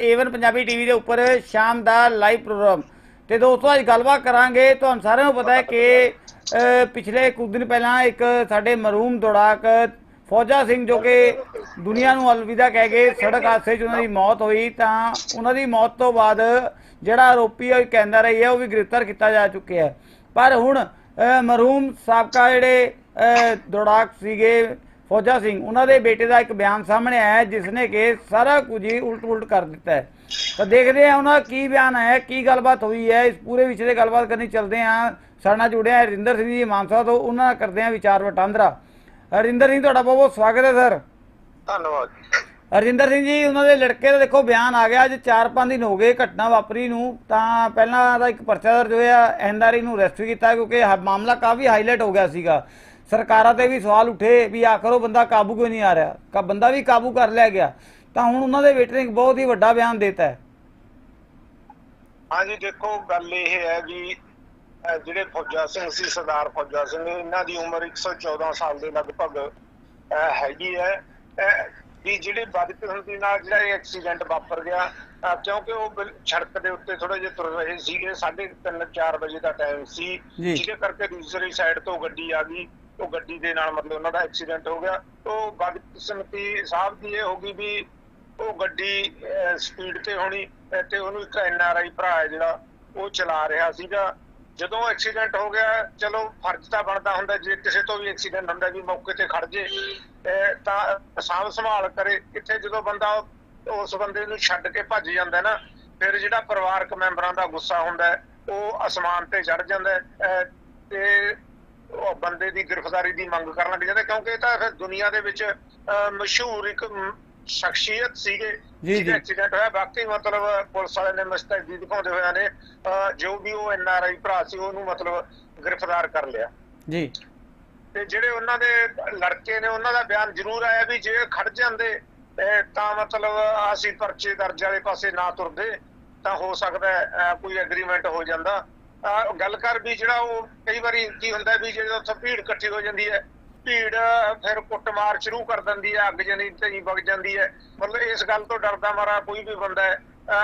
Avon Punjabi TV ਦੇ ਉੱਪਰ ਸ਼ਾਮ ਦਾ ਲਾਈਵ ਪ੍ਰੋਗਰਾਮ ਤੇ ਦੋਸਤੋ ਅੱਜ ਗੱਲਬਾਤ ਕਰਾਂਗੇ। ਤੁਹਾਨੂੰ ਸਾਰਿਆਂ ਨੂੰ ਪਤਾ ਹੈ ਕਿ ਪਿਛਲੇ ਕੁਝ ਦਿਨ ਪਹਿਲਾਂ ਇੱਕ ਸਾਡੇ ਮਰੂਮ ਦੌੜਾਕ ਫੌਜਾ ਸਿੰਘ ਜੋ ਕਿ ਦੁਨੀਆ ਨੂੰ ਅਲਵਿਦਾ ਕਹਿ ਕੇ ਸੜਕ ਹਾਦਸੇ 'ਚ ਉਹਨਾਂ ਦੀ ਮੌਤ ਹੋਈ ਤਾਂ ਉਹਨਾਂ ਦੀ ਮੌਤ ਤੋਂ ਬਾਅਦ ਜਿਹੜਾ ਆਰੋਪੀ ਹੈ ਉਹ ਕਹਿੰਦਾ ਰਹੀ ਹੈ ਉਹ ਵੀ ਗ੍ਰਿਫਤਾਰ ਕੀਤਾ ਜਾ ਚੁੱਕਿਆ ਹੈ। ਪਰ ਹੁਣ ਅ, ਮਰਹੂਮ ਸਾਬਕਾ ਜਿਹੜੇ ਦੌੜਾਕ ਸੀਗੇ ਫੌਜਾ ਸਿੰਘ ਉਹਨਾਂ ਦੇ ਬੇਟੇ ਦਾ ਇੱਕ ਬਿਆਨ ਸਾਹਮਣੇ ਆਇਆ ਜਿਸ ਨੇ ਕਿ ਸਾਰਾ ਕੁਝ ਹੀ ਉਲਟ-ਉਲਟ ਕਰ ਦਿੱਤਾ ਹੈ। ਤਾਂ ਦੇਖਦੇ ਹਾਂ ਉਹਨਾਂ ਕੀ ਬਿਆਨ ਆਇਆ ਹੈ, ਕੀ ਗੱਲਬਾਤ ਹੋਈ ਹੈ। ਇਸ ਪੂਰੇ ਵਿਸ਼ੇ ਤੇ ਗੱਲਬਾਤ ਕਰਨੀ ਚੱਲਦੇ ਹਾਂ। ਸਾਡੇ ਨਾਲ ਜੁੜਿਆ ਹੈ ਰਿੰਦਰ ਸਿੰਘ ਜੀ ਮਾਨਸਾ ਤੋਂ। ਉਹਨਾਂ ਨਾਲ ਕਰਦੇ ਹਾਂ ਵਿਚਾਰ ਵਟਾਂਦਰਾ। ਰਿੰਦਰ ਸਿੰਘ ਤੁਹਾਡਾ ਬਹੁਤ ਬਹੁਤ ਸਵਾਗਤ ਹੈ ਸਰ। ਧੰਨਵਾਦ ਰਜਿੰਦਰ ਸਿੰਘ ਜੀ ਉਹਨਾਂ ਦੇ ਲੜਕੇ ਦਾ ਦੇਖੋ ਬਿਆਨ ਆ ਗਿਆ ਅੱਜ 4-5 ਦਿਨ ਹੋ ਗਏ ਘਟਨਾ ਵਾਪਰੀ ਨੂੰ। ਤਾਂ ਪਹਿਲਾਂ ਦਾ ਇੱਕ ਪਰਚਾ ਦਰਜ ਹੋਇਆ ਐਨਆਰਆਈ ਨੂੰ ਅਰੈਸਟ ਕੀਤਾ ਕਿਉਂਕਿ ਮਾਮਲਾ ਕਾਫੀ ਹਾਈਲਾਈਟ ਹੋ ਗਿਆ ਸੀਗਾ। ਸਰਕਾਰਾਂ ਤੇ ਵੀ ਸਵਾਲ ਉੱਠੇ ਵੀ ਆਖਰ ਉਹ ਬੰਦਾ ਕਾਬੂ ਕਿਉਂ ਨਹੀਂ ਆ ਰਿਹਾ? ਕਾ ਬੰਦਾ ਵੀ ਕਾਬੂ ਕਰ ਲਿਆ ਗਿਆ। ਤਾਂ ਹੁਣ ਉਹਨਾਂ ਦੇ ਨੇ ਇੱਕ ਬਹੁਤ ਹੀ ਵੱਡਾ ਬਿਆਨ ਦਿੱਤਾ ਹੈ। ਹਾਂਜੀ ਦੇਖੋ ਗੱਲ ਇਹ ਹੈ ਵੀ ਜਿਹੜੇ ਫੌਜਾ ਸਿੰਘ ਸੀ ਸਰਦਾਰ ਫੌਜਾ ਸਿੰਘ ਇਹਨਾਂ ਦੀ ਉਮਰ 114 ਸਾਲ ਦੇ ਲਗਭਗ ਹੈਗੀ ਹੈ। ਵੀ ਜਿਹੜੇ ਬਦਕਿਸਮਤੀ ਨਾਲ ਜਿਹੜਾ ਇਹ ਐਕਸੀਡੈਂਟ ਵਾਪਰ ਗਿਆ ਕਿਉਂਕਿ ਉਹ ਸੜਕ ਦੇ ਉੱਤੇ ਥੋੜੇ ਜਿਹਾ ਤੁਰ ਰਹੇ ਸੀਗੇ 3:30 4 ਵਜੇ ਦਾ ਟਾਈਮ ਸੀ। ਜਿਹਦੇ ਕਰਕੇ ਦੂਸਰੀ ਸਾਈਡ ਤੋਂ ਗੱਡੀ ਆ ਗਈ। ਉਹ ਗੱਡੀ ਦੇ ਨਾਲ ਮਤਲਬ ਉਹਨਾਂ ਦਾ ਐਕਸੀਡੈਂਟ ਹੋ ਗਿਆ। ਉਹ ਬਦਕਿਸਮਤੀ ਸਾਹਿਬ ਦੀ ਇਹ ਹੋ ਗਈ ਵੀ ਉਹ ਗੱਡੀ ਸਪੀਡ ਤੇ ਹੋਣੀ ਤੇ ਉਹਨੂੰ ਇੱਕ ਐਨਆਰਆਈ ਭਰਾ ਜਿਹੜਾ, ਉਹ ਚਲਾ ਰਿਹਾ ਸੀਗਾ। ਜਦੋਂ ਐਕਸੀਡੈਂਟ ਹੋ ਗਿਆ, ਚਲੋ ਫਰਜ਼ ਤਾਂ ਬਣਦਾ ਹੁੰਦਾ, ਜੇ ਕਿਸੇ ਤੋਂ ਵੀ ਐਕਸੀਡੈਂਟ ਹੁੰਦਾ ਵੀ ਮੌਕੇ ਤੇ ਖੜ ਜੇ ਤਾਂ ਸਾਂਭ ਸੰਭਾਲ ਕਰੇ। ਕਿੱਥੇ ਜਦੋਂ ਬੰਦਾ ਉਸ ਬੰਦੇ ਨੂੰ ਛੱਡ ਕੇ ਭੱਜ ਜਾਂਦਾ ਨਾ, ਫਿਰ ਜਿਹੜਾ ਪਰਿਵਾਰਕ ਮੈਂਬਰਾਂ ਦਾ ਗੁੱਸਾ ਹੁੰਦਾ, ਉਹ ਅਸਮਾਨ ਤੇ ਚੜ ਜਾਂਦਾ ਤੇ ਉਹ ਬੰਦੇ ਦੀ ਗ੍ਰਿਫਤਾਰੀ ਦੀ ਮੰਗ ਕਰਨ ਲੱਗ ਜਾਂਦੇ ਕਿਉਂਕਿ ਇਹ ਤਾਂ ਫਿਰ ਦੁਨੀਆ ਦੇ ਵਿੱਚ ਮਸ਼ਹੂਰ ਇੱਕ ਸ਼ਖਸੀਅਤ ਸੀਗੇ ਜੀ, ਜੀ। ਜਿਹਦਾ ਐਕਸੀਡੈਂਟ ਹੋਇਆ। ਬਾਕੀ ਮਤਲਬ ਪੁਲਿਸ ਵਾਲਿਆਂ ਨੇ ਮੁਸਤੈਦੀ ਦਿਖਾਉਂਦੇ ਹੋਇਆ ਨੇ ਜੋ ਵੀ ਉਹ ਐਨ ਆਰ ਆਈ ਭਰਾ ਸੀ ਉਹਨੂੰ ਮਤਲਬ ਗ੍ਰਿਫਤਾਰ ਕਰ ਲਿਆ। ਜੀ। ਤੇ ਜਿਹੜੇ ਉਹਨਾਂ ਦੇ ਲੜਕੇ ਨੇ ਉਹਨਾਂ ਦਾ ਬਿਆਨ ਜ਼ਰੂਰ ਆਇਆ ਵੀ ਜੇ ਖੜ ਜਾਂਦੇ ਤਾਂ ਮਤਲਬ ਅਸੀਂ ਪਰਚੇ ਦਰਜ ਵਾਲੇ ਪਾਸੇ ਨਾ ਤੁਰਦੇ ਤਾਂ ਹੋ ਸਕਦਾ ਕੋਈ ਐਗਰੀਮੈਂਟ ਹੋ ਜਾਂਦਾ। ਗੱਲ ਕਰ ਵੀ ਜਿਹੜਾ ਉਹ ਕਈ ਵਾਰੀ ਕੀ ਹੁੰਦਾ ਵੀ ਜਿਹੜਾ ਉੱਥੇ ਭੀੜ ਇਕੱਠੀ ਹੋ ਜਾਂਦੀ ਹੈ ਭੀੜ ਫਿਰ ਕੁੱਟਮਾਰ ਸ਼ੁਰੂ ਕਰ ਦਿੰਦੀ ਹੈ ਅੱਗ ਜਣੀ ਤੇ ਵਗ ਜਾਂਦੀ ਹੈ। ਮਤਲਬ ਇਸ ਗੱਲ ਤੋਂ ਡਰਦਾ ਮਾਰਾ ਕੋਈ ਵੀ ਬੰਦਾ ਹੈ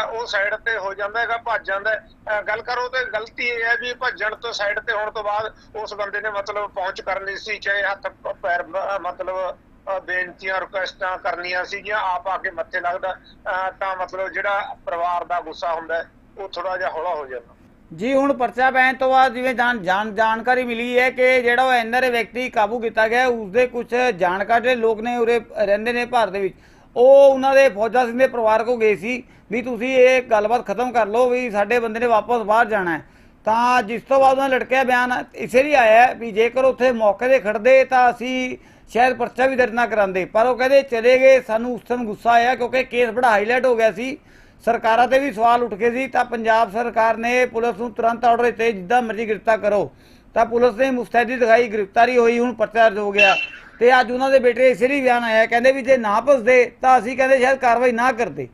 ਉਹ ਸਾਈਡ ਤੇ ਹੋ ਜਾਂਦਾ ਹੈਗਾ ਭੱਜ ਜਾਂਦਾ ਗੱਲ ਕਰੋ ਤੇ ਗਲਤੀ ਇਹ ਹੈ ਵੀ ਭੱਜਣ ਤੋਂ ਸਾਈਡ ਤੇ ਹੋਣ ਤੋਂ ਬਾਅਦ ਉਸ ਬੰਦੇ ਨੇ ਮਤਲਬ ਪਹੁੰਚ ਕਰਨੀ ਸੀ ਚਾਹੇ ਹੱਥ ਪੈਰ ਮਤਲਬ ਬੇਨਤੀਆਂ ਰਿਕੁਐਸਟਾਂ ਕਰਨੀਆਂ ਸੀਗੀਆਂ ਆਪ ਆ ਕੇ ਮੱਥੇ ਲੱਗਦਾ ਅਹ, ਤਾਂ ਮਤਲਬ ਜਿਹੜਾ ਪਰਿਵਾਰ ਦਾ ਗੁੱਸਾ ਹੁੰਦਾ ਉਹ ਥੋੜਾ ਜਿਹਾ ਹੌਲਾ ਹੋ ਜਾਂਦਾ। ਜੀ, ਹੁਣ ਪਰਚਾ ਪੈਣ ਤੋਂ ਬਾਅਦ ਜਿਵੇਂ ਜਾਣ ਜਾਣ- ਜਾਣਕਾਰੀ ਮਿਲੀ ਹੈ ਕਿ ਜਿਹੜਾ ਉਹ ਐਨਆਰਏ ਵਿਅਕਤੀ ਕਾਬੂ ਕੀਤਾ ਗਿਆ, ਉਸਦੇ ਕੁਝ ਜਾਣਕਾਰ ਜਿਹੜੇ ਲੋਕ ਨੇ ਉਰੇ ਰਹਿੰਦੇ ਨੇ ਭਾਰਤ ਦੇ ਵਿੱਚ, ਉਹ ਉਹਨਾਂ ਦੇ ਫੌਜਾ ਸਿੰਘ ਦੇ ਪਰਿਵਾਰ ਕੋ ਗਏ ਸੀ ਵੀ ਤੁਸੀਂ ਇਹ ਗੱਲਬਾਤ ਖਤਮ ਕਰ ਲਓ ਵੀ ਸਾਡੇ ਬੰਦੇ ਨੇ ਵਾਪਸ ਬਾਹਰ ਜਾਣਾ ਹੈ। ਤਾਂ ਜਿਸ ਤੋਂ ਬਾਅਦ ਉਹਨਾਂ ਲੜਕਿਆ ਬਿਆਨ, ਇਸੇ ਲਈ ਆਇਆ ਵੀ ਜੇਕਰ ਉੱਥੇ ਮੌਕੇ ਤੇ ਖੜਦੇ ਤਾਂ ਅਸੀਂ ਸ਼ਾਇਦ ਪਰਚਾ ਵੀ ਦਰਜ ਨਾ ਕਰਾਂਦੇ। ਪਰ ਉਹ ਕਹਿੰਦੇ ਚਲੇ ਗਏ, ਸਾਨੂੰ ਉਸ ਟਾਈਮ ਗੁੱਸਾ ਆਇਆ ਕਿਉਂਕਿ ਕੇਸ ਬੜਾ ਹਾਈਲਾਈਟ ਹੋ ਗਿਆ ਸੀ। ਸਰਕਾਰਾਂ ਤੇ ਵੀ ਸਵਾਲ ਉੱਠ ਗਏ ਸੀ, ਤਾਂ ਪੰਜਾਬ ਸਰਕਾਰ ਨੇ ਪੁਲਿਸ ਨੂੰ ਤੁਰੰਤ ਆਰਡਰ ਦਿੱਤੇ, ਜਿੱਦਾਂ ਮਰਜ਼ੀ ਗ੍ਰਿਫਤਾਰ ਕਰੋ। ਤਾਂ ਪੁਲਿਸ ਨੇ ਮੁਸਤੈਦੀ ਦਿਖਾਈ, ਗ੍ਰਿਫਤਾਰੀ ਹੋਈ, ਹੁਣ ਪਰਚਾ ਦਰਜ ਹੋ ਗਿਆ। ਤੇ ਅੱਜ ਉਹਨਾਂ ਦੇ ਬੇਟੇ ਇਸੇ ਲਈ ਬਿਆਨ ਆਇਆ, ਕਹਿੰਦੇ ਵੀ ਜੇ ਨਾ ਭੱਜਦੇ ਤਾਂ ਅਸੀਂ ਕਹਿੰਦੇ ਸ਼ਾਇਦ ਕਾਰਵਾਈ ਨਾ ਕਰਦੇ।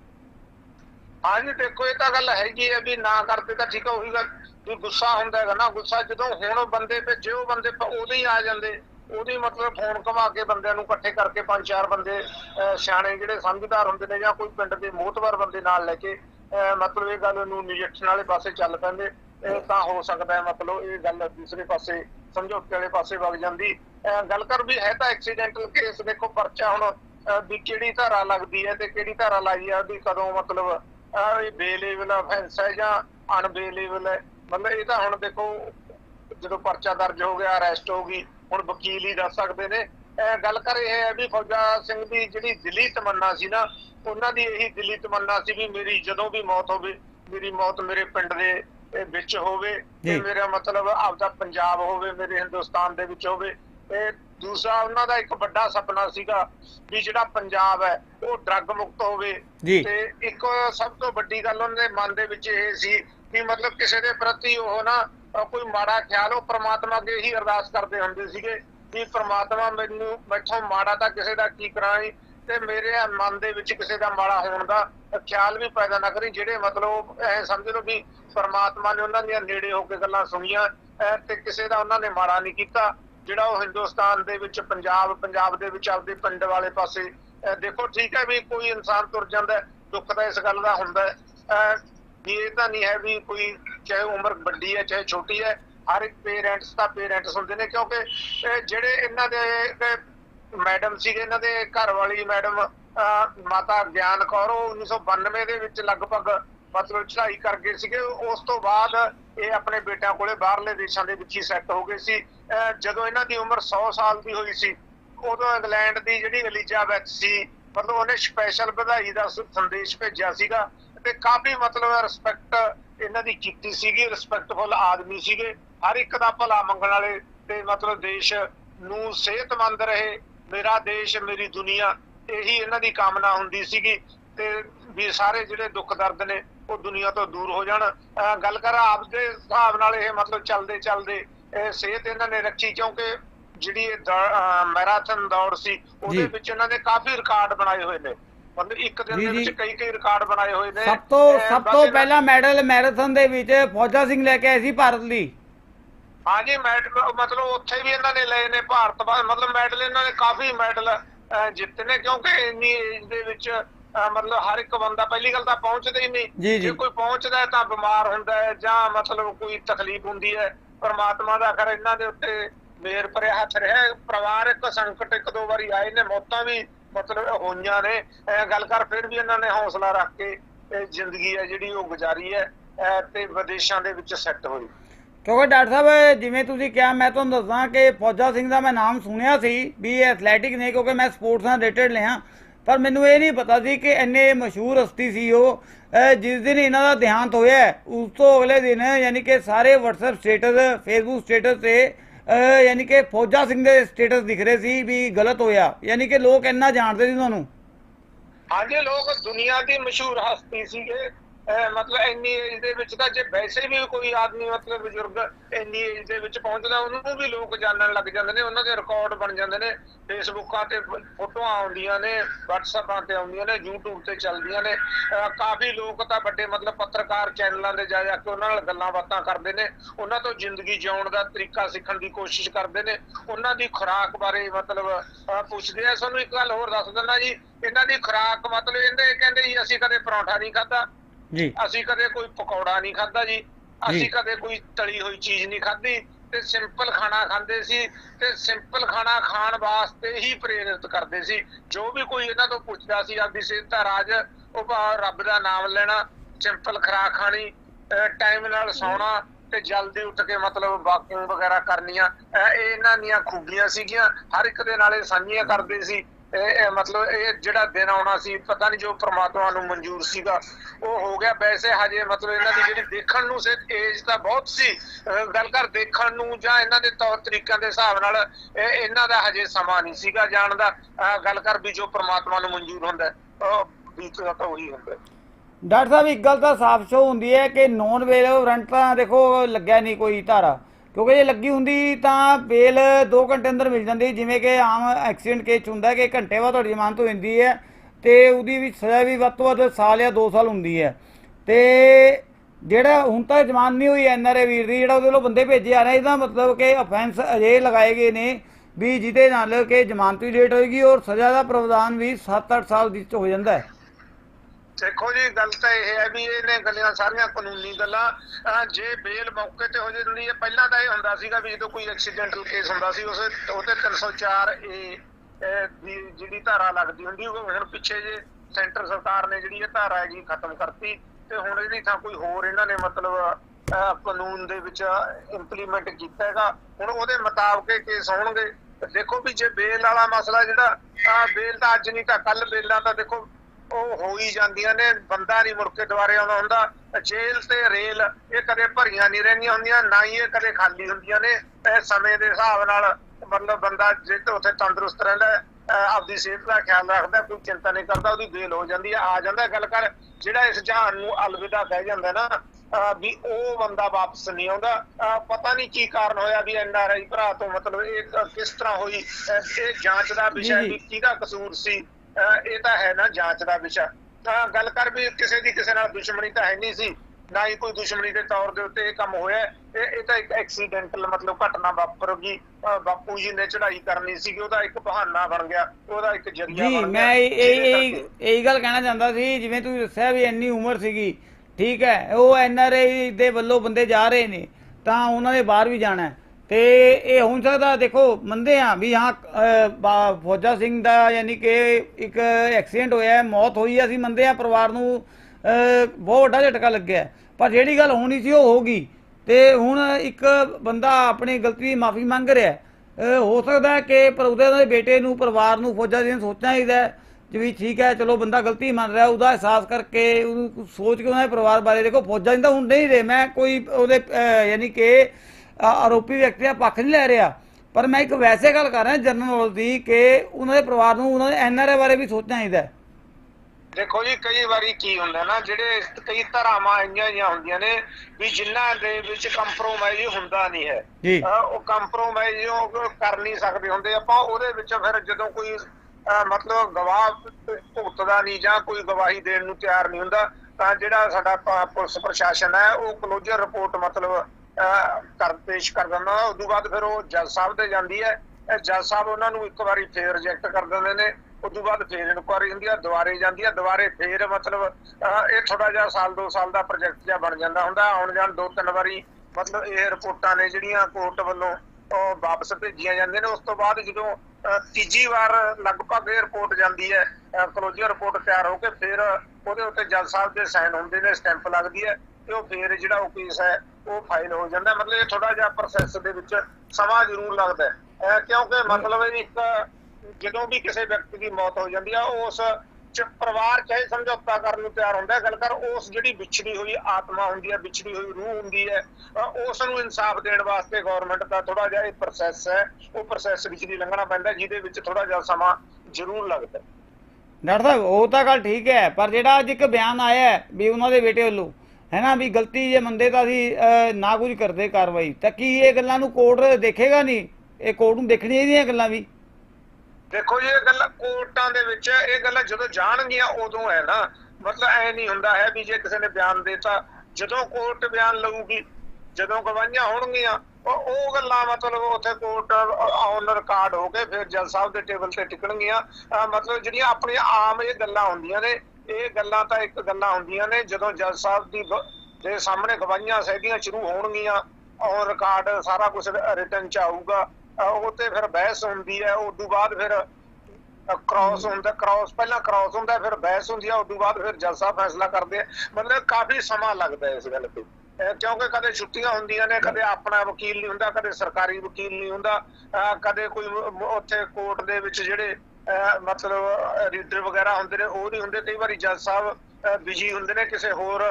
ਹਾਂਜੀ ਦੇਖੋ, ਇਹ ਤਾਂ ਗੱਲ ਹੈਗੀ ਹੈ ਵੀ ਨਾ ਕਰਦੇ ਤਾਂ ਠੀਕ ਹੈ ਉਹੀ ਗੱਲ, ਵੀ ਗੁੱਸਾ ਹੁੰਦਾ ਹੈਗਾ ਨਾ, ਗੁੱਸਾ ਜਦੋਂ ਹੁਣ ਬੰਦੇ ਭੇਜੇ ਉਹ ਬੰਦੇ ਉਦੋਂ ਹੀ ਆ ਜਾਂਦੇ। ਉਹਦੀ ਮਤਲਬ ਫੋਨ ਘੁਮਾ ਕੇ ਬੰਦਿਆਂ ਨੂੰ ਇਕੱਠੇ ਕਰਕੇ ਪੰਜ ਚਾਰ ਬੰਦੇ ਸਿਆਣੇ ਜਿਹੜੇ ਸਮਝਦਾਰ ਹੁੰਦੇ ਨੇ ਜਾਂ ਕੋਈ ਪਿੰਡ ਦੇ ਮੋਹਤਵਰ ਬੰਦੇ ਨਾਲ ਲੈ ਕੇ ਮਤਲਬ ਇਹ ਗੱਲ ਨੂੰ ਨਿਜਟਣ ਵਾਲੇ ਪਾਸੇ ਚੱਲ ਪੈਂਦੇ ਤਾਂ ਹੋ ਸਕਦਾ ਹੈ ਮਤਲਬ ਇਹ ਗੱਲ ਦੂਸਰੇ ਪਾਸੇ ਸਮਝੌਤੇ ਵਾਲੇ ਪਾਸੇ ਵਗ ਜਾਂਦੀ। ਗੱਲ ਕਰ ਵੀ ਹੈ ਤਾਂ ਐਕਸੀਡੈਂਟਲ ਕੇਸ ਦੇਖੋ ਪਰਚਾ ਹੁਣ ਅਹ, ਵੀ ਕਿਹੜੀ ਧਾਰਾ ਲੱਗਦੀ ਹੈ ਤੇ ਕਿਹੜੀ ਧਾਰਾ ਲਾਈ ਆ ਵੀ ਕਦੋਂ ਮਤਲਬ ਇਹ ਬੇਲੇਵਲ ਅਫੈਂਸ ਹੈ ਜਾਂ ਅਨਬੇਲੇਵਲ ਹੈ। ਮਤਲਬ ਇਹ ਤਾਂ ਹੁਣ ਦੇਖੋ ਜਦੋਂ ਪਰਚਾ ਦਰਜ ਹੋ ਗਿਆ ਅਰੈਸਟ ਹੋ ਗਈ ਹੁਣ ਵਕੀਲ ਹੀ ਦੱਸ ਸਕਦੇ ਨੇ ਇਹ ਗੱਲ ਕਰ ਇਹ ਹੈ ਵੀ ਫੌਜਾ ਸਿੰਘ ਦੀ ਜਿਹੜੀ ਦਿਲੀ ਤਮੰਨਾ ਸੀ ਨਾ ਉਹਨਾਂ ਦੀ ਇਹੀ ਦਿਲੀ ਤਮੰਨਾ ਸੀ ਵੀ ਮੇਰੀ ਜਦੋਂ ਵੀ ਮੌਤ ਹੋਵੇ ਮੇਰੀ ਮੌਤ ਮੇਰੇ ਪਿੰਡ ਦੇ ਵਿੱਚ ਹੋਵੇ ਤੇ। ਮੇਰਾ ਮਤਲਬ ਆਪਦਾ ਪੰਜਾਬ ਹੋਵੇ ਮੇਰੇ ਹਿੰਦੁਸਤਾਨ ਦੇ ਵਿੱਚ ਹੋਵੇ ਤੇ ਦੂਸਰਾ ਉਹਨਾਂ ਦਾ ਇੱਕ ਵੱਡਾ ਸੁਪਨਾ ਸੀਗਾ ਵੀ ਜਿਹੜਾ ਪੰਜਾਬ ਹੈ ਉਹ ਡਰੱਗ ਮੁਕਤ ਹੋਵੇ। ਤੇ ਇੱਕ ਸਭ ਤੋਂ ਵੱਡੀ ਗੱਲ ਉਹਨਾਂ ਦੇ ਮਨ ਦੇ ਵਿੱਚ ਇਹ ਸੀ ਕਿ ਮਤਲਬ ਕਿਸੇ ਦੇ ਪ੍ਰਤੀ ਉਹ ਨਾ ਕੋਈ ਮਾੜਾ ਖਿਆਲ ਉਹ ਪ੍ਰਮਾਤਮਾ ਅੱਗੇ ਹੀ ਅਰਦਾਸ ਕਰਦੇ ਹੁੰਦੇ ਸੀਗੇ ਕਿ ਪ੍ਰਮਾਤਮਾ ਮੈਨੂੰ ਮੈਥੋਂ ਮਾੜਾ ਤਾਂ ਕਿਸੇ ਦਾ ਕੀ ਕਰਾਈ ਤੇ ਮੇਰੇ ਮਨ ਦੇ ਵਿੱਚ ਕਿਸੇ ਦਾ ਮਾੜਾ ਹੋਣ ਦਾ ਖਿਆਲ ਵੀ ਪੈਦਾ ਨਾ ਕਰੀ ਜਿਹੜੇ ਮਤਲਬ ਐ ਸਮਝ ਲਓ ਵੀ ਪ੍ਰਮਾਤਮਾ ਨੇ ਉਹਨਾਂ ਦੀਆਂ ਨੇੜੇ ਹੋ ਕੇ ਗੱਲਾਂ ਸੁਣੀਆਂ ਤੇ ਕਿਸੇ ਦਾ ਉਹਨਾਂ ਨੇ ਮਾੜਾ ਨਹੀਂ ਕੀਤਾ। ਜਿਹੜਾ ਉਹ ਹਿੰਦੁਸਤਾਨ ਦੇ ਵਿੱਚ ਪੰਜਾਬ ਪੰਜਾਬ ਦੇ ਵਿੱਚ ਆਪਦੇ ਪਿੰਡ ਵਾਲੇ ਪਾਸੇ ਦੇਖੋ ਠੀਕ ਹੈ ਵੀ ਕੋਈ ਇਨਸਾਨ ਤੁਰ ਜਾਂਦਾ ਦੁੱਖ ਤਾਂ ਇਸ ਗੱਲ ਦਾ ਹੁੰਦਾ ਅਹ, ਵੀ ਇਹ ਤਾਂ ਨਹੀਂ ਹੈ ਵੀ ਕੋਈ ਚਾਹੇ ਉਮਰ ਵੱਡੀ ਹੈ, ਚਾਹੇ ਛੋਟੀ ਹੈ, ਹਰ ਇੱਕ ਪੇਰੈਂਟਸ ਦਾ ਪੇਰੈਂਟਸ ਹੁੰਦੇ ਨੇ ਕਿਉਂਕਿ ਜਿਹੜੇ ਇਹਨਾਂ ਦੇ ਮੈਡਮ ਸੀਗੇ, ਇਹਨਾਂ ਦੇ ਘਰ ਵਾਲੀ ਮੈਡਮ ਮਾਤਾ ਗਿਆਨ ਕੌਰ, ਉਹ 1992 ਦੇ ਵਿੱਚ ਲਗਭਗ ਮਤਲਬ ਚੜਾਈ ਕਰ ਗਏ ਸੀਗੇ। ਉਸ ਤੋਂ ਬਾਅਦ ਇਹ ਆਪਣੇ ਬੇਟਾ ਕੋਲੇ ਬਾਹਰਲੇ ਦੇਸ਼ਾਂ ਦੇ ਵਿੱਚ ਹੀ ਸੈੱਟ ਹੋ ਗਏ ਸੀ। ਅਹ, ਜਦੋਂ ਇਹਨਾਂ ਦੀ ਉਮਰ 100 ਸਾਲ ਦੀ ਹੋਈ ਸੀ, ਉਦੋਂ ਇੰਗਲੈਂਡ ਦੀ ਜਿਹੜੀ ਐਲਿਜ਼ਾਬੈਥ ਸੀ, ਮਤਲਬ ਉਹਨੇ ਸਪੈਸ਼ਲ ਵਧਾਈ ਦਾ ਸੰਦੇਸ਼ ਭੇਜਿਆ ਸੀਗਾ। ਤੇ ਕਾਫੀ ਮਤਲਬ ਰਿਸਪੈਕਟ ਇਹਨਾਂ ਦੀ ਕੀਤੀ ਸੀਗੀ ਰਿਸਪੈਕਟਫੁਲ ਆਦਮੀ ਸੀਗੇ। ਹਰ ਇੱਕ ਦਾ ਭਲਾ ਮੰਗਣ ਵਾਲੇ ਤੇ ਮਤਲਬ ਦੇਸ਼ ਨੂੰ ਸਿਹਤਮੰਦ ਰਹੇ। ਮੇਰਾ ਦੇਸ਼ ਮੇਰੀ ਦੁਨੀਆ ਇਹੀ ਇਹਨਾਂ ਦੀ ਕਾਮਨਾ ਹੁੰਦੀ ਸੀਗੀ ਤੇ ਵੀ ਸਾਰੇ ਜਿਹੜੇ ਦੁੱਖ ਦਰਦ ਨੇ ਉਹ ਦੁਨੀਆ ਤੋਂ ਦੂਰ ਹੋ ਜਾਣ। ਗੱਲ ਕਰ ਆਪ ਦੇ ਹਿਸਾਬ ਨਾਲ ਇਹ ਮਤਲਬ ਚੱਲਦੇ ਚੱਲਦੇ ਇਹ ਸਿਹਤ ਇਹਨਾਂ ਨੇ ਰੱਖੀ ਕਿਉਂਕਿ ਜਿਹੜੀ ਇਹ ਮੈਰਾਥਨ ਦੌੜ ਸੀ ਉਹਦੇ। ਵਿੱਚ ਇਹਨਾਂ ਨੇ ਕਾਫੀ ਰਿਕਾਰਡ ਬਣਾਏ ਹੋਏ ਨੇ। ਮਤਲਬ ਇੱਕ ਦਿਨ ਦੇ ਵਿੱਚ। ਕਈ ਕਈ ਰਿਕਾਰਡ ਬਣਾਏ ਹੋਏ ਨੇ ਸਭ ਤੋਂ ਸਭ ਤੋਂ ਪਹਿਲਾ ਮੈਡਲ ਮੈਰਾਥਨ ਦੇ ਵਿੱਚ ਫੌਜਾ ਸਿੰਘ ਲੈ ਕੇ ਆਏ ਸੀ ਭਾਰਤ ਲਈ ਹਾਂਜੀ ਮੈਡ ਮਤਲਬ ਉੱਥੇ ਵੀ ਇਹਨਾਂ ਨੇ ਲਏ ਨੇ ਭਾਰਤ ਮਤਲਬ ਮੈਡਲ ਇਹਨਾਂ ਨੇ ਕਾਫੀ ਮੈਡਲ ਜਿੱਤੇ ਨੇ ਕਿਉਂਕਿ ਇੰਨੀ ਏਜ ਦੇ ਵਿੱਚ ਮਤਲਬ ਹਰ ਇੱਕ ਬੰਦਾ ਪਹਿਲੀ ਗੱਲ ਤਾਂ ਪਹੁੰਚਦਾ ਹੀ ਨਹੀਂ ਜੀ। ਕੋਈ ਪਹੁੰਚਦਾ ਤਾਂ ਬਿਮਾਰ ਹੁੰਦਾ ਹੈ ਜਾਂ ਮਤਲਬ ਕੋਈ ਤਕਲੀਫ ਹੁੰਦੀ ਹੈ ਪਰਮਾਤਮਾ ਦਾ ਕਰ ਇਹਨਾਂ ਦੇ ਉੱਤੇ ਮੇਰ ਭਰਿਆ ਹੱਥ ਰਿਹਾ। ਪਰਿਵਾਰਕ ਸੰਕਟ ਇੱਕ ਦੋ ਵਾਰੀ ਆਏ ਨੇ ਮੌਤਾਂ ਵੀ ਮਤਲਬ ਹੋਈਆਂ ਨੇ ਗੱਲ ਕਰ ਫਿਰ ਵੀ ਇਹਨਾਂ ਨੇ ਹੌਸਲਾ ਰੱਖ ਕੇ ਜ਼ਿੰਦਗੀ ਹੈ ਜਿਹੜੀ ਉਹ ਗੁਜ਼ਾਰੀ ਹੈ ਤੇ ਵਿਦੇਸ਼ਾਂ ਦੇ ਵਿੱਚ ਸੈੱਟ ਹੋਈ। ਕਿਉਂਕਿ ਡਾਕਟਰ ਸਾਹਿਬ, ਜਿਵੇਂ ਤੁਸੀਂ ਕਿਹਾ, ਮੈਂ ਤੁਹਾਨੂੰ ਦੱਸਾਂ ਕਿ ਫੌਜਾ ਸਿੰਘ ਦਾ ਮੈਂ ਨਾਮ ਸੁਣਿਆ ਸੀ ਵੀ ਐਥਲੈਟਿਕ ਨੇ ਕਿਉਂਕਿ ਮੈਂ ਸਪੋਰਟਸ ਨਾਲ ਰਿਲੇਟਡ ਲਿਆ ਪਰ ਮੈਨੂੰ ਇਹ ਨਹੀਂ ਪਤਾ ਸੀ ਕਿ ਇੰਨੇ ਮਸ਼ਹੂਰ ਹਸਤੀ ਸੀ ਉਹ ਜਿਸ ਦਿਨ ਇਹਨਾਂ ਦਾ ਦੇਹਾਂਤ ਹੋਇਆ, ਉਸ ਤੋਂ ਅਗਲੇ ਦਿਨ, ਯਾਨੀ ਕਿ ਸਾਰੇ WhatsApp ਸਟੇਟਸ ਫੇਸਬੁੱਕ ਸਟੇਟਸ ਤੇ ਯਾਨੀ ਕਿ ਫੌਜਾ ਸਿੰਘ ਦੇ ਸਟੇਟਸ ਦਿਖ ਰਹੇ ਸੀ ਵੀ ਗਲਤ ਹੋਇਆ। ਯਾਨੀ ਕਿ ਲੋਕ ਇੰਨਾ ਜਾਣਦੇ ਸੀ ਤੁਹਾਨੂੰ। ਹਾਂਜੀ, ਲੋਕ ਦੁਨੀਆ ਦੀ ਮਸ਼ਹੂਰ ਹਸਤੀ ਸੀਗੇ। ਮਤਲਬ ਇੰਨੀ ਏਜ ਦੇ ਵਿੱਚ ਤਾਂ ਜੇ ਵੈਸੇ ਵੀ ਕੋਈ ਆਦਮੀ ਮਤਲਬ ਬਜ਼ੁਰਗ ਇੰਨੀ ਏਜ ਦੇ ਵਿੱਚ ਪਹੁੰਚਦਾ, ਉਹਨੂੰ ਵੀ ਲੋਕ ਜਾਣਨ ਲੱਗ ਜਾਂਦੇ ਨੇ, ਉਹਨਾਂ ਦੇ ਰਿਕਾਰਡ ਬਣ ਜਾਂਦੇ ਨੇ ਫੇਸਬੁੱਕਾਂ ਤੇ ਫੋਟੋਆਂ ਆਉਂਦੀਆਂ ਨੇ WhatsAppaਂ ਤੇ ਆਉਂਦੀਆਂ ਨੇ, YouTube ਤੇ ਚੱਲਦੀਆਂ ਨੇ ਕਾਫੀ ਲੋਕ ਤਾਂ ਵੱਡੇ ਮਤਲਬ ਪੱਤਰਕਾਰ ਚੈਨਲਾਂ ਦੇ ਜਾ ਜਾ ਕੇ ਉਹਨਾਂ ਨਾਲ ਗੱਲਾਂ ਬਾਤਾਂ ਕਰਦੇ ਨੇ, ਉਹਨਾਂ ਤੋਂ ਜ਼ਿੰਦਗੀ ਜਿਉਣ ਦਾ ਤਰੀਕਾ ਸਿੱਖਣ ਦੀ ਕੋਸ਼ਿਸ਼ ਕਰਦੇ ਨੇ, ਉਹਨਾਂ ਦੀ ਖੁਰਾਕ ਬਾਰੇ ਮਤਲਬ ਪੁੱਛਦੇ ਆ। ਸਾਨੂੰ ਇੱਕ ਗੱਲ ਹੋਰ ਦੱਸ ਦਿੰਦਾ ਜੀ, ਇਹਨਾਂ ਦੀ ਖੁਰਾਕ ਮਤਲਬ ਇਹਦੇ, ਕਹਿੰਦੇ ਜੀ, ਅਸੀਂ ਕਦੇ ਪਰੌਂਠਾ ਨਹੀਂ ਖਾਧਾ। ਜੀ। ਅਸੀਂ ਕਦੇ ਕੋਈ ਪਕੌੜਾ ਨਹੀਂ ਖਾਧਾ ਜੀ। ਅਸੀਂ ਕਦੇ ਕੋਈ ਤਲੀ ਹੋਈ ਚੀਜ਼ ਨਹੀਂ ਖਾਧੀ। ਤੇ ਸਿੰਪਲ ਖਾਣਾ ਖਾਂਦੇ ਸੀ ਤੇ ਸਿੰਪਲ ਖਾਣਾ ਖਾਣ ਵਾਸਤੇ ਹੀ ਪ੍ਰੇਰਿਤ ਕਰਦੇ ਸੀ। ਜੋ ਵੀ ਕੋਈ ਇਹਨਾਂ ਤੋਂ ਪੁੱਛਦਾ ਸੀ ਆਪਦੀ ਸਿਹਤ ਦਾ ਰਾਜ ਉਹ ਭਾਵੇਂ ਰੱਬ ਦਾ ਨਾਮ ਲੈਣਾ ਸਿੰਪਲ ਖੁਰਾਕ ਖਾਣੀ ਟਾਈਮ ਨਾਲ ਸੌਣਾ ਤੇ ਜਲਦੀ ਉੱਠ ਕੇ ਮਤਲਬ ਵਾਕਿੰਗ ਵਗੈਰਾ ਕਰਨੀਆਂ ਇਹ ਇਹਨਾਂ ਦੀਆਂ ਖੂਬੀਆਂ ਸੀਗੀਆਂ। ਹਰ ਇੱਕ ਦੇ ਨਾਲੇ ਸਾਂਝੀਆਂ ਕਰਦੇ ਸੀ। ਇਹ ਮਤਲਬ ਇਹ ਜਿਹੜਾ ਦਿਨ ਆਉਣਾ ਸੀ, ਪਤਾ ਨਹੀਂ ਜੋ ਪ੍ਰਮਾਤਮਾ ਨੂੰ ਮਨਜ਼ੂਰ ਸੀਗਾ, ਉਹ ਹੋ ਗਿਆ। ਵੈਸੇ ਹਜੇ ਮਤਲਬ ਇਹਨਾਂ ਦੀ ਜਿਹੜੀ ਦੇਖਣ ਨੂੰ ਸੇ ਏਜ ਤਾਂ ਬਹੁਤ ਸੀ। ਗੱਲ ਕਰ ਦੇਖਣ ਨੂੰ ਜਾਂ ਇਹਨਾਂ ਦੇ ਤੌਰ ਤਰੀਕਿਆਂ ਦੇ ਹਿਸਾਬ ਨਾਲ ਇਹਨਾਂ ਦਾ ਹਜੇ ਸਮਾਂ ਨਹੀਂ ਸੀਗਾ ਜਾਣ ਦਾ। ਗੱਲ ਕਰ ਵੀ ਜੋ ਪ੍ਰਮਾਤਮਾ ਨੂੰ ਮਨਜ਼ੂਰ ਹੁੰਦਾ, ਉਹ ਬੀਤਦਾ ਤਾਂ ਉਹੀ ਹੁੰਦਾ। ਡਾਕਟਰ ਸਾਹਿਬ, ਇੱਕ ਗੱਲ ਤਾਂ ਸਾਫ਼ ਸ਼ੋ ਹੁੰਦੀ ਹੈ ਕਿ ਨੌਨ ਵੇਲ ਤਾਂ ਦੇਖੋ, ਲੱਗਿਆ ਨਹੀਂ ਕੋਈ ਧਾਰਾ। ਕਿਉਂਕਿ ਜੇ ਲੱਗੀ ਹੁੰਦੀ ਤਾਂ ਬੇਲ 2 ਘੰਟੇ ਅੰਦਰ ਮਿਲ ਜਾਂਦੀ, ਜਿਵੇਂ ਕਿ ਆਮ ਐਕਸੀਡੈਂਟ ਕੇਸ 'ਚ ਹੁੰਦਾ ਕਿ ਘੰਟੇ ਬਾਅਦ ਤੁਹਾਡੀ ਜ਼ਮਾਨਤ ਹੋ ਜਾਂਦੀ ਹੈ ਤੇ ਉਹਦੀ ਵੀ ਸਜ਼ਾ ਵੀ ਵੱਧ ਤੋਂ ਵੱਧ ਸਾਲ ਜਾਂ 2 ਸਾਲ ਹੁੰਦੀ ਹੈ। ਤੇ ਜਿਹੜਾ ਹੁਣ ਤਾਂ ਜ਼ਮਾਨ ਨਹੀਂ ਹੋਈ ਐਨਆਰਏ ਵੀਰ ਦੀ, ਜਿਹੜਾ ਉਹਦੇ ਵੱਲੋਂ ਬੰਦੇ ਭੇਜੇ ਆ ਰਹੇ, ਇਹਦਾ ਮਤਲਬ ਕਿ ਅਫੈਂਸ ਅਜੇ ਲਗਾਏ ਗਏ ਨੇ ਵੀ ਜਿਹਦੇ ਨਾਲ ਕਿ ਜ਼ਮਾਨਤ ਵੀ ਲੇਟ ਹੋਏਗੀ ਔਰ ਸਜ਼ਾ ਦਾ ਪ੍ਰਾਵਧਾਨ ਵੀ 7-8 ਸਾਲ ਦੀ 'ਚ ਹੋ ਜਾਂਦਾ ਹੈ। ਦੇਖੋ ਜੀ, ਗੱਲ ਤਾਂ ਇਹ ਹੈ ਵੀ ਇਹਨੇ ਗੱਲਾਂ, ਸਾਰੀਆਂ ਕਾਨੂੰਨੀ ਗੱਲਾਂ ਜੇ ਬੇਲ ਮੌਕੇ ਤੇ ਹੋ ਜਾਂਦੀ ਹੈ ਪਹਿਲਾਂ ਤਾਂ ਇਹ ਹੁੰਦਾ ਸੀਗਾ ਵੀ ਜਦੋਂ ਕੋਈ ਐਕਸੀਡੈਂਟਲ ਕੇਸ ਹੁੰਦਾ ਸੀ, ਉਸ ਉਹਤੇ 304 ਏ ਜਿਹੜੀ ਧਾਰਾ ਲੱਗਦੀ ਹੁੰਦੀ, ਉਹ ਹੁਣ ਪਿੱਛੇ ਜੇ ਸੈਂਟਰ ਸਰਕਾਰ ਨੇ ਜਿਹੜੀ ਇਹ ਧਾਰਾ ਹੈਗੀ ਖਤਮ ਕਰਤੀ, ਤੇ ਹੁਣ ਇਹਦੀ ਥਾਂ ਕੋਈ ਹੋਰ ਇਹਨਾਂ ਨੇ ਮਤਲਬ ਕਾਨੂੰਨ ਦੇ ਵਿੱਚ ਇੰਪਲੀਮੈਂਟ ਕੀਤਾ ਹੈਗਾ, ਹੁਣ ਉਹਦੇ ਮੁਤਾਬਕ ਕੇਸ ਹੋਣਗੇ। ਦੇਖੋ ਵੀ ਜੇ ਬੇਲ ਵਾਲਾ ਮਸਲਾ ਜਿਹੜਾ ਬੇਲ ਤਾਂ ਅੱਜ ਨਹੀਂ ਤਾਂ ਕੱਲ ਬੇਲਾਂ ਤਾਂ ਦੇਖੋ ਉਹ ਹੋ ਹੀ ਜਾਂਦੀਆਂ ਨੇ ਬੰਦਾ ਨਹੀਂ ਮੁੜ ਕੇ ਦੁਬਾਰੇ ਆਉਣਾ ਹੁੰਦਾ। ਜੇਲ੍ਹ ਤੇ ਰੇਲ ਇਹ ਕਦੇ ਭਰੀਆਂ ਨਹੀਂ ਰਹਿੰਦੀਆਂ ਹੁੰਦੀਆਂ ਨਾ ਹੀ ਇਹ ਕਦੇ ਖਾਲੀ ਹੁੰਦੀਆਂ ਨੇ। ਇਹ ਸਮੇਂ ਦੇ ਹਿਸਾਬ ਨਾਲ ਮਤਲਬ ਬੰਦਾ ਜੇ ਤੇ ਉੱਥੇ ਤੰਦਰੁਸਤ ਰਹਿੰਦਾ ਆਪਦੀ ਸਿਹਤ ਦਾ ਖਿਆਲ ਰੱਖਦਾ ਕੋਈ ਚਿੰਤਾ ਨਹੀਂ ਕਰਦਾ ਉਹਦੀ ਬੇਲ ਹੋ ਜਾਂਦੀ ਹੈ ਆ ਜਾਂਦਾ ਗੱਲ ਕਰ ਜਿਹੜਾ ਇਸ ਜਹਾਨ ਨੂੰ ਅਲਵਿਦਾ ਕਹਿ ਜਾਂਦਾ ਨਾ ਵੀ ਉਹ ਬੰਦਾ ਵਾਪਸ ਨਹੀਂ ਆਉਂਦਾ। ਪਤਾ ਨਹੀਂ ਕੀ ਕਾਰਨ ਹੋਇਆ ਵੀ ਐਨ ਆਰ ਆਈ ਭਰਾ ਤੋਂ ਮਤਲਬ ਇਹ ਕਿਸ ਤਰ੍ਹਾਂ ਹੋਈ। ਇਹ ਜਾਂਚ ਦਾ ਵਿਸ਼ਾ। ਵੀ ਕਿਹਦਾ ਕਸੂਰ ਸੀ? ਇਹ ਤਾਂ ਹੈ ਨਾ ਜਾਂਚ ਦਾ ਵਿਸ਼ਾ। ਤਾਂ ਗੱਲ ਕਰ ਵੀ ਕਿਸੇ ਦੀ ਕਿਸੇ ਨਾਲ ਦੁਸ਼ਮਣੀ ਤਾਂ ਹੈ ਨਹੀਂ ਸੀ। ਨਾ ਹੀ ਕੋਈ ਦੁਸ਼ਮਣੀ ਦੇ ਤੌਰ ਦੇ ਉੱਤੇ ਇਹ ਕੰਮ ਹੋਇਆ। ਇਹ ਇਹ ਤਾਂ ਇੱਕ ਐਕਸੀਡੈਂਟਲ ਮਤਲਬ ਘਟਨਾ ਵਾਪਰ ਗਈ ਬਾਪੂ ਜੀ ਨੇ ਚੜ੍ਹਾਈ ਕਰਨੀ ਸੀਗੀ ਉਹਦਾ ਇੱਕ ਬਹਾਨਾ ਬਣ ਗਿਆ। ਉਹਦਾ ਇੱਕ ਜਰੀਆ ਜੀ ਬਣ ਗਿਆ। ਮੈਂ ਇਹ ਇਹ ਗੱਲ ਕਹਿਣਾ ਚਾਹੁੰਦਾ ਸੀ ਜਿਵੇਂ ਤੁਸੀਂ ਦੱਸਿਆ ਵੀ ਇੰਨੀ ਉਮਰ ਸੀਗੀ। ਠੀਕ ਹੈ ਉਹ ਐਨਆਰਆਈ ਦੇ ਵੱਲੋਂ ਬੰਦੇ ਜਾ ਰਹੇ ਨੇ ਤਾਂ ਉਹਨਾਂ ਨੇ ਬਾਹਰ ਵੀ ਜਾਣਾ ਹੈ। ਤੇ ਇਹ ਹੋ ਸਕਦਾ ਦੇਖੋ ਮੰਨਦੇ ਆ ਵੀ ਹਾਂ ਅਹ, ਫੌਜਾ ਸਿੰਘ ਦਾ ਯਾਨੀ ਕਿ ਇੱਕ ਐਕਸੀਡੈਂਟ ਹੋਇਆ ਮੌਤ ਹੋਈ ਹੈ ਅਸੀਂ ਮੰਨਦੇ ਆ ਪਰਿਵਾਰ ਨੂੰ ਬਹੁਤ ਵੱਡਾ ਝਟਕਾ ਲੱਗਿਆ। ਪਰ ਜਿਹੜੀ ਗੱਲ ਹੋਣੀ ਸੀ ਉਹ ਹੋ ਗਈ ਤੇ ਹੁਣ ਇੱਕ ਬੰਦਾ ਆਪਣੀ ਗਲਤੀ ਦੀ ਮਾਫੀ ਮੰਗ ਰਿਹਾ। ਹੋ ਸਕਦਾ ਹੈ ਕਿ ਪਰ ਉਹਦੇ ਉਹਦੇ ਬੇਟੇ ਨੂੰ ਪਰਿਵਾਰ ਨੂੰ ਫੌਜਾਂ ਦੀਆਂ ਸੋਚਣਾ ਚਾਹੀਦਾ ਜੀ ਵੀ ਠੀਕ ਹੈ ਚਲੋ ਬੰਦਾ ਗਲਤੀ ਮੰਨ ਰਿਹਾ ਉਹਦਾ ਅਹਿਸਾਸ ਕਰਕੇ ਉਹਨੂੰ ਸੋਚ ਕੇ ਉਹਨਾਂ ਦੇ ਪਰਿਵਾਰ ਬਾਰੇ ਦੇਖੋ ਫੌਜਾਂ ਦੀ ਤਾਂ ਹੁਣ ਨਹੀਂ ਰਹੇ। ਮੈਂ ਕੋਈ ਉਹਦੇ ਯਾਨੀ ਕਿ ਆਰੋਪੀ ਵਿਅਕਤੀ ਦਾ ਪੱਖ ਨਹੀਂ ਲੈ ਰਿਹਾ। ਪਰ ਮੈਂ ਇੱਕ ਵੈਸੇ ਗੱਲ ਕਰ ਰਿਹਾ ਜਨਰਲ ਦੀ ਕਿ ਉਹਨਾਂ ਦੇ ਪਰਿਵਾਰ ਨੂੰ ਉਹਨਾਂ ਦੇ ਐਨਆਰਏ ਬਾਰੇ ਵੀ ਸੋਚਣਾ ਚਾਹੀਦਾ ਹੈ। ਦੇਖੋ ਜੀ ਕਈ ਵਾਰੀ ਕੀ ਹੁੰਦਾ ਨਾ ਜਿਹੜੇ ਕਈ ਧਰਾਵਾਂ ਆਈਆਂ ਹੋਈਆਂ ਹੁੰਦੀਆਂ ਨੇ ਵੀ ਜਿਨ੍ਹਾਂ ਦੇ ਵਿੱਚ ਕੰਪਰੋਮਾਈਜ਼ ਹੁੰਦਾ ਨਹੀਂ ਹੈ। ਜੀ। ਉਹ ਕੰਪਰੋਮਾਈਜ਼ ਉਹ ਕਰ ਨਹੀਂ ਸਕਦੇ ਹੁੰਦੇ। ਆਪਾਂ ਉਹਦੇ ਵਿੱਚ ਫਿਰ ਜਦੋਂ ਕੋਈ ਮਤਲਬ ਗਵਾਹ ਭੁਗਤਦਾ ਨਹੀਂ ਜਾਂ ਕੋਈ ਗਵਾਹੀ ਦੇਣ ਨੂੰ ਤਿਆਰ ਨਹੀਂ ਹੁੰਦਾ ਤਾਂ ਜਿਹੜਾ ਸਾਡਾ ਪੁਲਿਸ ਪ੍ਰਸ਼ਾਸਨ ਹੈ ਉਹ ਕਲੋਜ਼ਰ ਰਿਪੋਰਟ ਮਤਲਬ ਕਰ ਪੇਸ਼ ਕਰ ਦਿੰਦਾ ਉਸ ਤੋਂ ਬਾਅਦ ਫਿਰ ਉਹ ਜੱਜ ਸਾਹਿਬ ਤੇ ਜਾਂਦੀ ਹੈ। ਜੱਜ ਸਾਹਿਬ ਉਹਨਾਂ ਨੂੰ ਇੱਕ ਵਾਰੀ ਫੇਰ ਰਿਜੈਕਟ ਕਰ ਦਿੰਦੇ ਨੇ। ਉਸ ਤੋਂ ਬਾਅਦ ਫੇਰ ਇਨਕੁਆਰੀ ਹੁੰਦੀ ਆ ਦੁਬਾਰੇ ਜਾਂਦੀ ਆ ਦੁਬਾਰੇ ਫੇਰ ਮਤਲਬ ਇਹ ਥੋੜਾ ਜਿਹਾ ਸਾਲ ਦੋ ਸਾਲ ਦਾ ਪ੍ਰੋਜੈਕਟ ਜਿਹਾ ਬਣ ਜਾਂਦਾ ਹੁੰਦਾ। ਆਉਣ ਜਾਣ ਦੋ ਤਿੰਨ ਵਾਰੀ ਮਤਲਬ ਇਹ ਰਿਪੋਰਟਾਂ ਨੇ ਜਿਹੜੀਆਂ ਕੋਰਟ ਵੱਲੋਂ ਉਹ ਵਾਪਸ ਭੇਜੀਆਂ ਜਾਂਦੀਆਂ ਨੇ। ਉਸ ਤੋਂ ਬਾਅਦ ਜਦੋਂ ਤੀਜੀ ਵਾਰ ਲਗਭਗ ਇਹ ਰਿਪੋਰਟ ਜਾਂਦੀ ਹੈ ਕਲੋਜ਼ਰ ਰਿਪੋਰਟ ਤਿਆਰ ਹੋ ਕੇ ਫਿਰ ਉਹਦੇ ਉੱਤੇ ਜੱਜ ਸਾਹਿਬ ਦੇ ਸਾਈਨ ਹੁੰਦੇ ਨੇ ਸਟੈਂਪ ਲੱਗਦੀ ਹੈ। ਤੇ ਉਹ ਫੇਰ ਜਿਹੜਾ ਉਹ ਕੇਸ ਹੈ ਉਹ ਫਾਈਲ ਹੋ ਜਾਂਦਾ, ਮਤਲਬ ਇਹ ਥੋੜਾ ਜਿਹਾ ਪ੍ਰੋਸੈਸ ਦੇ ਵਿੱਚ ਸਮਾਂ ਜ਼ਰੂਰ ਲੱਗਦਾ ਹੈ ਕਿਉਂਕਿ ਮਤਲਬ ਇਹ ਇੱਕ, ਜਦੋਂ ਵੀ ਕਿਸੇ ਵਿਅਕਤੀ ਦੀ ਮੌਤ ਹੋ ਜਾਂਦੀ ਆ ਉਸ ਚ ਪਰਿਵਾਰ ਚਾਹੇ ਸਮਝੌਤਾ ਕਰਨ ਨੂੰ ਤਿਆਰ ਹੁੰਦਾ ਗੱਲ ਕਰ, ਉਸ ਜਿਹੜੀ ਵਿਛੜੀ ਹੋਈ ਆਤਮਾ ਹੁੰਦੀ ਹੈ, ਵਿਛੜੀ ਹੋਈ ਰੂਹ ਹੁੰਦੀ ਹੈ ਉਸ ਨੂੰ ਇਨਸਾਫ ਦੇਣ ਵਾਸਤੇ ਗਵਰਨਮੈਂਟ ਦਾ ਥੋੜਾ ਜਿਹਾ ਇਹ ਪ੍ਰੋਸੈਸ ਹੈ, ਉਹ ਪ੍ਰੋਸੈਸ ਵਿੱਚ ਦੀ ਲੰਘਣਾ ਪੈਂਦਾ ਜਿਹਦੇ ਵਿੱਚ ਥੋੜਾ ਜਿਹਾ ਸਮਾਂ ਜ਼ਰੂਰ ਲੱਗਦਾ ਹੈ। ਡਾਕਟਰ ਸਾਹਿਬ, ਉਹ ਤਾਂ ਗੱਲ ਠੀਕ ਹੈ, ਪਰ ਜਿਹੜਾ ਅੱਜ ਇੱਕ ਬਿਆਨ ਆਇਆ ਵੀ ਉਹਨਾਂ ਦੇ ਬੇਟੇ ਵੱਲੋਂ ਹੈ ਨਾ ਵੀ ਗਲਤੀ ਜੇ ਮੰਨਦੇ ਤਾਂ ਅਸੀਂ ਨਾ ਕੁਝ ਕਰਦੇ ਕਾਰਵਾਈ। ਤਾਂ ਕੀ ਇਹ ਗੱਲਾਂ ਨੂੰ ਕੋਰਟ ਦੇਖੇਗਾ ਨਹੀਂ? ਇਹ ਕੋਰਟ ਨੂੰ ਦੇਖਣੀਆਂ ਇਹਦੀਆਂ ਗੱਲਾਂ ਵੀ। ਦੇਖੋ ਜੀ, ਇਹ ਗੱਲਾਂ ਕੋਰਟਾਂ ਦੇ ਵਿੱਚ, ਇਹ ਗੱਲਾਂ ਜਦੋਂ ਜਾਣਗੀਆਂ ਉਦੋਂ ਹੈ ਨਾ। ਮਤਲਬ ਐ ਨਹੀਂ ਹੁੰਦਾ ਹੈ ਵੀ ਜੇ ਕਿਸੇ ਨੇ ਬਿਆਨ ਦੇਤਾ, ਜਦੋਂ ਕੋਰਟ ਬਿਆਨ ਲਊਗੀ, ਜਦੋਂ ਗਵਾਹੀਆਂ ਹੋਣਗੀਆਂ, ਉਹ ਗੱਲਾਂ ਮਤਲਬ ਉੱਥੇ ਕੋਰਟ ਔਨ ਰਿਕਾਰਡ ਹੋ ਕੇ ਫਿਰ ਜੱਜ ਸਾਹਿਬ ਦੇ ਟੇਬਲ ਤੇ ਟਿਕਣਗੀਆਂ। ਮਤਲਬ ਜਿਹੜੀਆਂ ਆਪਣੀਆਂ ਆਮ ਇਹ ਗੱਲਾਂ ਹੁੰਦੀਆਂ ਨੇ ਇਹ ਗੱਲਾਂ ਤਾਂ ਇੱਕ ਗੱਲਾਂ ਹੁੰਦੀਆਂ ਨੇ, ਜਦੋਂ ਜੱਜ ਸਾਹਿਬ ਦੀ ਦੇ ਸਾਹਮਣੇ ਗਵਾਹੀਆਂ ਸਹਿਦੀਆਂ ਸ਼ੁਰੂ ਹੋਣਗੀਆਂ ਔਨ ਰਿਕਾਰਡ ਸਾਰਾ ਕੁਝ ਰਿਟਰਨ ਚ ਆਊਗਾ ਉਹ ਤੇ ਫਿਰ ਬਹਿਸ ਹੁੰਦੀ ਹੈ ਉਸ ਤੋਂ ਬਾਅਦ ਫਿਰ ਕ੍ਰਾਸ ਹੁੰਦਾ ਕ੍ਰਾਸ ਪਹਿਲਾਂ ਕ੍ਰਾਸ ਹੁੰਦਾ, ਫਿਰ ਬਹਿਸ ਹੁੰਦੀ ਹੈ ਉਸ ਤੋਂ ਬਾਅਦ ਫਿਰ ਜੱਜ ਸਾਹਿਬ ਫੈਸਲਾ ਕਰਦੇ ਆ। ਮਤਲਬ ਕਾਫੀ ਸਮਾਂ ਲੱਗਦਾ ਇਸ ਗੱਲ ਤੇ। ਕਿਉਂਕਿ ਕਦੇ ਛੁੱਟੀਆਂ ਹੁੰਦੀਆਂ ਨੇ, ਕਦੇ ਆਪਣਾ ਵਕੀਲ ਨਹੀਂ ਹੁੰਦਾ, ਕਦੇ ਸਰਕਾਰੀ ਵਕੀਲ ਨਹੀਂ ਹੁੰਦਾ ਕਦੇ ਕੋਈ ਉੱਥੇ ਕੋਰਟ ਦੇ ਵਿੱਚ ਜਿਹੜੇ ਮਤਲਬ ਰੀਡਰ ਵਗੈਰਾ ਹੁੰਦੇ ਨੇ ਉਹ ਨਹੀਂ ਹੁੰਦੇ। ਕਈ ਵਾਰੀ ਜੱਜ ਸਾਹਿਬ ਬਿਜ਼ੀ ਹੁੰਦੇ ਨੇ ਕਿਸੇ ਹੋਰ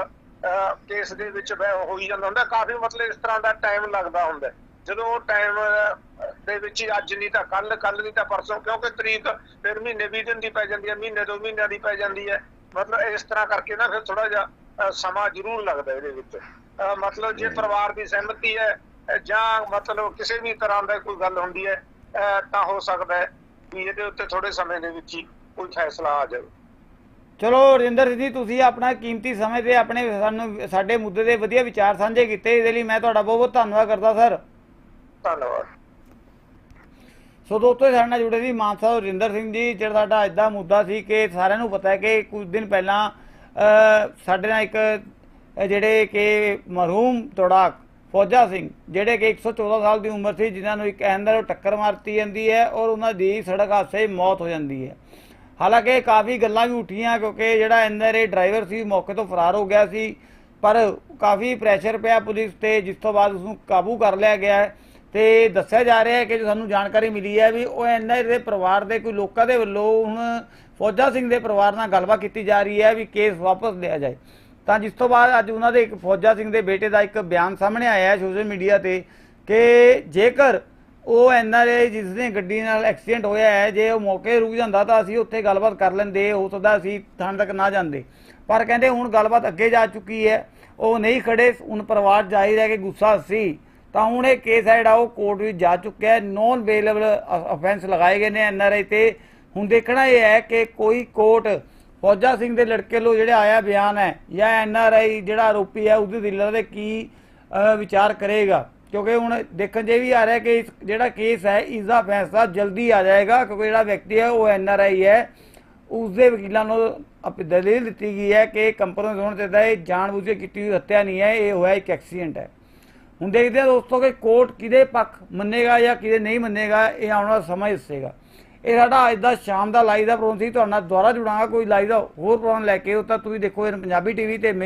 ਕੇਸ ਦੇ ਵਿੱਚ ਹੋਈ ਜਾਂਦਾ ਹੁੰਦਾ। ਕਾਫੀ ਮਤਲਬ ਇਸ ਤਰ੍ਹਾਂ ਦਾ ਟਾਈਮ ਲੱਗਦਾ ਹੁੰਦਾ। ਜਦੋਂ ਉਹ ਟਾਈਮ ਦੇ ਵਿੱਚ ਅੱਜ ਨਹੀਂ ਤਾਂ ਕੱਲ ਕੱਲ ਨਹੀਂ ਤਾਂ ਪਰਸੋਂ ਕਿਉਂਕਿ ਤਰੀਕ ਫਿਰ ਮਹੀਨੇ 20 ਦਿਨ ਦੀ ਪੈ ਜਾਂਦੀ ਹੈ ਮਹੀਨੇ ਦੋ ਮਹੀਨਿਆਂ ਦੀ ਪੈ ਜਾਂਦੀ ਹੈ। ਮਤਲਬ ਇਸ ਤਰ੍ਹਾਂ ਕਰਕੇ ਨਾ ਫਿਰ ਥੋੜਾ ਜਿਹਾ ਸਮਾਂ ਜ਼ਰੂਰ ਲੱਗਦਾ ਇਹਦੇ ਵਿੱਚ। ਮਤਲਬ ਜੇ ਪਰਿਵਾਰ ਦੀ ਸਹਿਮਤੀ ਹੈ ਜਾਂ ਮਤਲਬ ਕਿਸੇ ਵੀ ਤਰ੍ਹਾਂ ਦਾ ਕੋਈ ਗੱਲ ਹੁੰਦੀ ਹੈ ਤਾਂ ਹੋ ਸਕਦਾ ਹੈ। ਵੀ ਇਹਦੇ ਉੱਤੇ ਥੋੜੇ ਸਮੇਂ ਦੇ ਵਿੱਚ ਹੀ ਕੋਈ ਫੈਸਲਾ ਆ ਜਾਵੇ। ਚਲੋ ਰਜਿੰਦਰ ਜੀ ਤੁਸੀਂ ਆਪਣਾ ਕੀਮਤੀ ਸਮੇਂ ਤੇ ਆਪਣੇ ਸਾਨੂੰ ਸਾਡੇ ਮੁੱਦੇ ਦੇ ਵਧੀਆ ਵਿਚਾਰ ਸਾਂਝੇ ਕੀਤੇ ਇਹਦੇ ਲਈ ਮੈਂ ਤੁਹਾਡਾ ਬਹੁਤ ਬਹੁਤ ਧੰਨਵਾਦ ਕਰਦਾ ਸਰ। ਧੰਨਵਾਦ। ਸੋ ਦੋਸਤੋ ਸਾਡੇ ਨਾਲ ਜੁੜੇ ਸੀ ਮਾਨਸਾ ਤੋਂ ਰਜਿੰਦਰ ਸਿੰਘ ਜੀ ਜਿਹੜਾ ਸਾਡਾ ਅੱਜ ਦਾ ਮੁੱਦਾ ਸੀ ਕਿ ਸਾਰਿਆਂ ਨੂੰ ਪਤਾ ਹੈ ਕਿ ਕੁਝ ਦਿਨ ਪਹਿਲਾਂ ਸਾਡੇ ਨਾਲ ਇੱਕ ਜਿਹੜੇ ਕਿ ਮਰਹੂਮ ਤੋੜਾਕ ਫੌਜਾ ਸਿੰਘ, ਜਿਹੜੇ ਕਿ 114 ਸਾਲ ਦੀ ਉਮਰ ਸੀ, ਜਿਨ੍ਹਾਂ ਨੂੰ ਇੱਕ ਐਂਦਰ ਟੱਕਰ ਮਾਰਤੀ ਜਾਂਦੀ ਹੈ ਔਰ ਉਹਨਾਂ ਦੀ ਸੜਕ ਹਾਦਸੇ ਮੌਤ ਹੋ ਜਾਂਦੀ ਹੈ। ਹਾਲਾਂਕਿ ਕਾਫੀ ਗੱਲਾਂ ਵੀ ਉੱਠੀਆਂ ਕਿਉਂਕਿ ਜਿਹੜਾ ਅੰਦਰ ਇਹ ਡਰਾਈਵਰ ਸੀ ਮੌਕੇ ਤੋਂ ਫਰਾਰ ਹੋ ਗਿਆ ਸੀ, ਪਰ ਕਾਫੀ ਪ੍ਰੈਸ਼ਰ ਪਿਆ ਪੁਲਿਸ ਤੇ, ਜਿਸ ਤੋਂ ਬਾਅਦ ਉਸ ਨੂੰ ਕਾਬੂ ਕਰ ਲਿਆ ਗਿਆ ਹੈ ਤੇ ਦੱਸਿਆ ਜਾ ਰਿਹਾ ਹੈ ਕਿ ਜੋ ਸਾਨੂੰ ਜਾਣਕਾਰੀ ਮਿਲੀ ਹੈ ਵੀ ਉਹ ਐਨਆਰ ਦੇ ਪਰਿਵਾਰ ਦੇ, ਕੋਈ ਲੋਕਾਂ ਦੇ ਵੱਲੋਂ ਹੁਣ ਫੌਜਾ ਸਿੰਘ ਦੇ ਪਰਿਵਾਰ ਨਾਲ ਗੱਲਬਾਤ ਕੀਤੀ ਜਾ ਰਹੀ ਹੈ ਵੀ ਕੇਸ ਵਾਪਸ ਲਿਆ ਜਾਏ। ਤਾਂ ਜਿਸ ਤੋਂ ਬਾਅਦ ਅੱਜ ਉਹਨਾਂ ਦੇ ਇੱਕ ਫੌਜਾ ਸਿੰਘ ਦੇ ਬੇਟੇ ਦਾ ਇੱਕ ਬਿਆਨ ਸਾਹਮਣੇ ਆਇਆ ਹੈ ਸੋਸ਼ਲ ਮੀਡੀਆ ਤੇ ਕਿ ਜੇਕਰ ਉਹ ਐਨਆਰਏ ਜਿਸ ਨੇ ਗੱਡੀ ਨਾਲ ਐਕਸੀਡੈਂਟ ਹੋਇਆ ਹੈ, ਜੇ ਉਹ ਮੌਕੇ ਰੁਕ ਜਾਂਦਾ ਤਾਂ ਅਸੀਂ ਉੱਥੇ ਗੱਲਬਾਤ ਕਰ ਲੈਂਦੇ, ਹੋ ਸਕਦਾ ਅਸੀਂ ਥਾਣੇ ਤੱਕ ਨਾ ਜਾਂਦੇ। ਪਰ ਕਹਿੰਦੇ ਹੁਣ ਗੱਲਬਾਤ ਅੱਗੇ ਜਾ ਚੁੱਕੀ ਹੈ, ਉਹ ਨਹੀਂ ਖੜੇ, ਹੁਣ ਪਰਿਵਾਰ ਜ਼ਾਹਿਰ ਹੈ ਕਿ ਗੁੱਸਾ ਸੀ। ਤਾਂ ਹੁਣ ਇਹ ਕੇਸ ਹੈ ਜਿਹੜਾ, ਉਹ ਕੋਰਟ ਵਿੱਚ ਜਾ ਚੁੱਕਿਆ ਹੈ। ਨੋਨ ਬੇਲੇਬਲ ਅਫੈਂਸ ਲਗਾਏ ਗਏ ਨੇ ਐਨਆਰਆਈ ਤੇ। ਹੁਣ ਦੇਖਣਾ ਇਹ ਹੈ ਕਿ ਕੋਈ ਕੋਰਟ ਫੌਜਾ ਸਿੰਘ ਦੇ ਲੜਕੇ ਲੋ ਜਿਹੜਾ ਆਇਆ ਬਿਆਨ ਹੈ, ਜਾਂ ਐਨ ਆਰ ਆਈ ਜਿਹੜਾ ਆਰੋਪੀ ਹੈ, ਉਹਦੇ ਦਿਲਾਂ ਦੇ ਕੀ ਵਿਚਾਰ ਕਰੇਗਾ। ਕਿਉਂਕਿ ਹੁਣ ਦੇਖਣ ਜੇ ਵੀ ਆ ਰਿਹਾ ਕਿ ਇਸ ਜਿਹੜਾ ਕੇਸ ਹੈ ਇਸ ਦਾ ਫੈਸਲਾ ਜਲਦੀ ਆ ਜਾਏਗਾ, ਕਿਉਂਕਿ ਜਿਹੜਾ ਵਿਅਕਤੀ ਹੈ, ਉਹ ਐਨ ਆਰ ਆਈ ਹੈ। ਉਸ ਦੇ ਵਕੀਲਾਂ ਨੂੰ ਦਲੀਲ ਦਿੱਤੀ ਗਈ ਹੈ ਕਿ ਕੰਪਨੀ ਹੋਣ ਤੇ ਇਹ ਜਾਣਬੁੱਝ ਕੇ ਕੀਤੀ ਹੋਈ ਹੱਤਿਆ ਨਹੀਂ ਹੈ, ਇਹ ਹੋਇਆ ਇੱਕ ਐਕਸੀਡੈਂਟ ਹੈ। ਹੁਣ ਦੇਖਦੇ ਹਾਂ ਦੋਸਤੋ ਕਿ ਕੋਰਟ ਕਿਹਦੇ ਪੱਖ ਮੰਨੇਗਾ ਜਾਂ ਕਿਹਦੇ ਨਹੀਂ ਮੰਨੇਗਾ, ਇਹ ਆਉਣ ਵਾਲਾ ਸਮਾਂ ਹੀ ਦੱਸੇਗਾ। ਇਹ ਸਾਡਾ ਅੱਜ ਦਾ ਸ਼ਾਮ ਦਾ ਲਾਈਵ ਦਾ ਪ੍ਰੋਗਰਾਮ ਸੀ, ਤੁਹਾਡੇ ਨਾਲ ਦੁਬਾਰਾ ਜੁੜਾਂਗਾ, ਕੋਈ ਲਾਈਵ ਦਾ ਹੋਰ ਪ੍ਰੋਗਰਾਮ ਲੈ ਕੇ, ਉਹ ਤਾਂ ਤੁਸੀਂ ਦੇਖੋ, ਇਹ ਪੰਜਾਬੀ ਟੀਵੀ ਤੇ ਮੈਨੂੰ